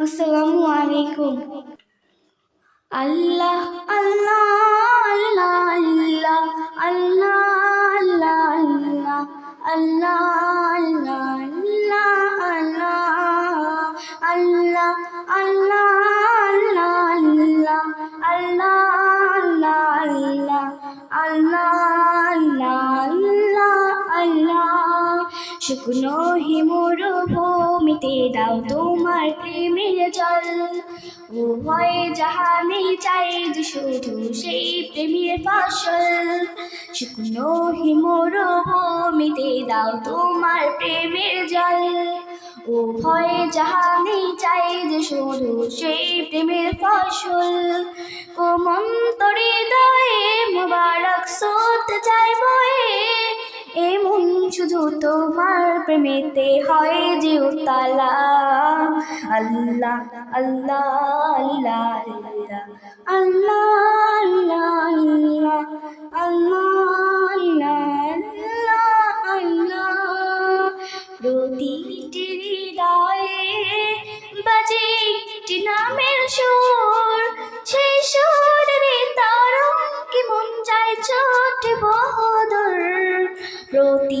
আসসালামু আলাইকুম আল্লাহ আল্লাহ আল্লাহ আল্লাহ আল্লাহ আল্লাহ আল্লাহ আল্লাহ আল্লাহ আল্লাহ আল্লাহ আল্লাহ আল্লাহ আল্লাহ আল্লাহ আল্লাহ শুকনো হিমুর ভূমিতে দাও তোমার প্রেমের জল। ও ভয় জাহানে চাই যে শুধু সেই প্রেমের ফসল। শুকনো হিমুর ভূমিতে দাও তোমার প্রেমের জল। ও ভয় জাহানে চাই যে শুধু সেই প্রেমের ফসল। কোমন্তরে দয়ে শুধু তোমার প্রেমেতে হয় যে উতালা আল্লাহ আল্লাহ আল্লাহ আল্লাহ আল্লাহ আল্লাহ আল্লাহ আল্লাহ প্রতিটি হৃদয়ে বাজে নামের সুর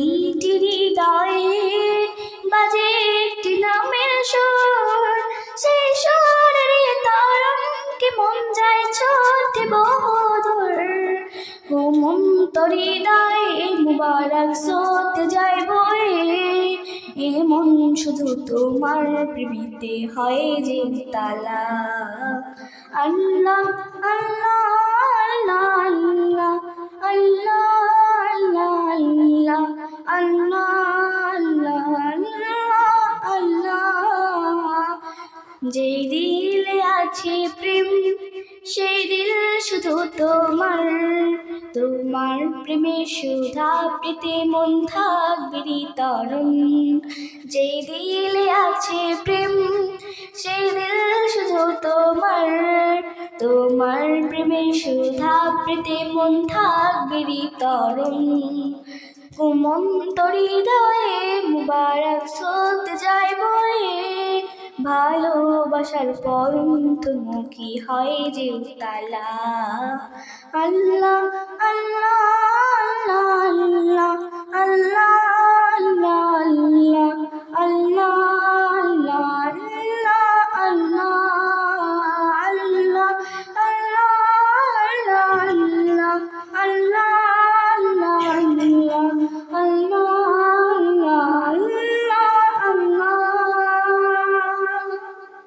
প্রতিটি হৃদয়ে বাজে একটি নামের সুর। সেই সুরে তারম কি মন যায় ছোট বহদর। ঘুমন্ত হৃদয়ে মুবারক সোত যায় বয়ে। এমন শুধু তোমার প্রেমিতে হয় যে তালা। আল্লাহ আল্লাহ। যে দিলে আছে প্রেম, সেই দিল শুধু তোমার। তোমার প্রেমে সুধা পেতে মন থাকবে তরণ যে দিলে আছে প্রেম, সেই দিল শুধু তোমার। তোমার প্রেমে সুধা পেতে মন থাকবে তরণ কুমন্ত হৃদয়ে মুবারক বয়ে ভালোবাসার পরম কি হয় যে তালা আল্লাহ আল্লাহ আল্লাহ।